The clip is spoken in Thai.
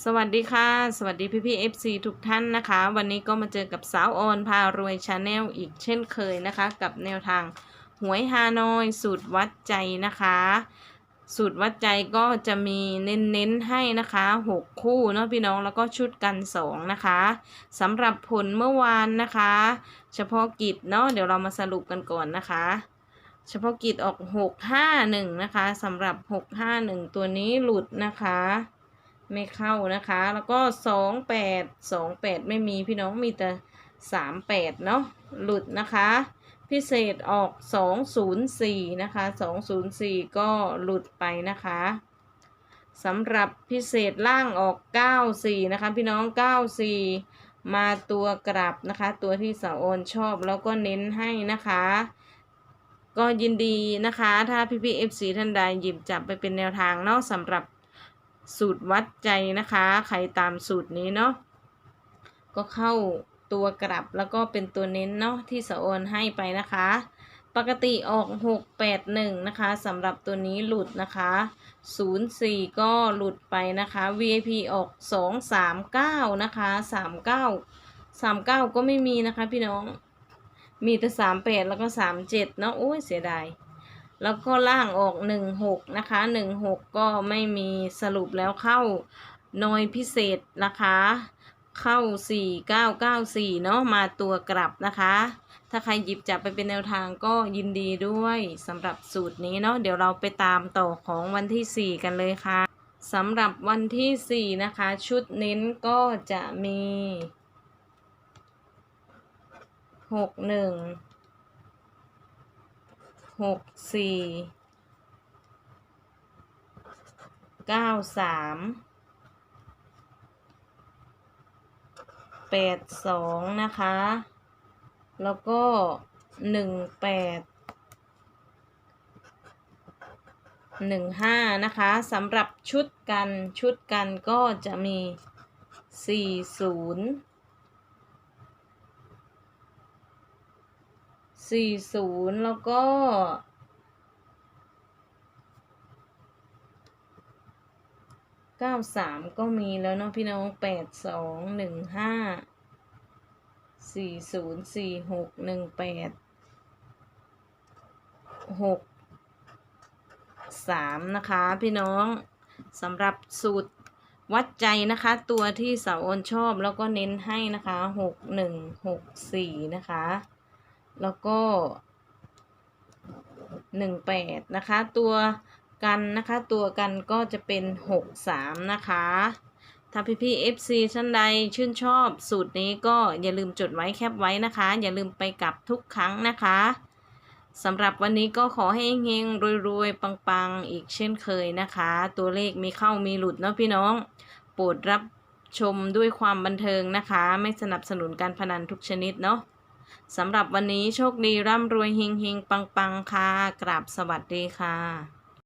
สวัสดีค่ะ สวัสดีพี่พี่เอฟซีทุกท่านนะคะ วันนี้ก็มาเจอกับสาวออนพารวยชาแนลอีกเช่นเคยนะคะ กับแนวทางหวยฮานอย สูตรวัดใจนะคะ สูตรวัดใจก็จะมีเน้นๆให้นะคะ 6 คู่เนาะพี่น้องแล้วก็ชุดกัน2นะคะสำหรับผลเมื่อวานนะคะ เฉพาะกิจเนาะเดี๋ยวเรามาสรุปกันก่อนนะคะเฉพาะกิจออก 651 นะคะสำหรับ 651 ตัวนี้หลุดนะคะ ไม่เข้านะคะ แล้วก็28 28ไม่มีพี่น้องมีแต่38เนาะหลุดนะคะ พิเศษออก204นย์สี่นะคะ204ก็หลุดไปนะคะสำหรับพิเศษล่างออก94นะคะ พี่น้อง94มาตัวกลับนะคะ ตัวที่สาวโอนชอบแล้วก็เน้นให้นะคะ ก็ยินดีนะคะ ถ้าพี่พี่ FC ท่านใดหยิบจับไปเป็นแนวทางเนาะสำหรับ สูตรวัดใจนะคะ ใครตามสูตรนี้เนาะก็เข้าตัวกลับแล้วก็เป็นตัวเน้นเนาะที่สะโอนให้ไปนะคะ ปกติออก 681 นะคะสำหรับตัวนี้หลุดนะคะ 04 ก็หลุดไปนะคะ VIP ออก 239 นะคะ 39 39 ก็ไม่มีนะคะพี่น้องมีแต่ 38 แล้วก็ 37 เนาะโอ้ยเสียดาย แล้วก็ล่างออก 16 นะคะ 16 ก็ไม่มีสรุปแล้วเข้าน่อยพิเศษนะคะ เข้า 4994 เนาะมาตัวกลับนะคะ ถ้าใครหยิบจับไปเป็นแนวทางก็ยินดีด้วยสำหรับสูตรนี้เนาะเดี๋ยวเราไปตามต่อของวันที่ 4 กันเลยค่ะสำหรับวันที่ 4 นะคะ ชุดเน้นก็จะมี 61 หกสี่เก้าสามแปดสองนะคะ แล้วก็หนึ่งแปดหนึ่งห้านะคะสำหรับชุดกันชุดกันก็จะมีสี่ศูนย์ สี่ศูนย์แล้วก็เก้าสามก็มีแล้วเนาะพี่น้องแปดสองหนึ่งห้าสี่ศูนย์สี่หกหนึ่งแปดหกสามนะคะพี่น้องสำหรับสูตรวัดใจนะคะ ตัวที่สาวโอนชอบแล้วก็เน้นให้นะคะหกหนึ่งหกสี่นะคะ แล้วก็หนึ่งแปดนะคะ ตัวกันนะคะ ตัวกันก็จะเป็นหกสามนะคะ ถ้าพี่พี่ FC ท่านใดชื่นชอบสูตรนี้ก็อย่าลืมจดไว้แคปไว้นะคะ อย่าลืมไปกลับทุกครั้งนะคะสำหรับวันนี้ก็ขอให้เฮงรวยๆ ปังๆ อีกเช่นเคยนะคะ ตัวเลขมีเข้ามีหลุดเนาะพี่น้อง โปรดรับชมด้วยความบันเทิงนะคะ ไม่สนับสนุนการพนันทุกชนิดเนาะ สำหรับวันนี้โชคดีร่ำรวยเฮงเฮงปังปังค่ะ กราบสวัสดีค่ะ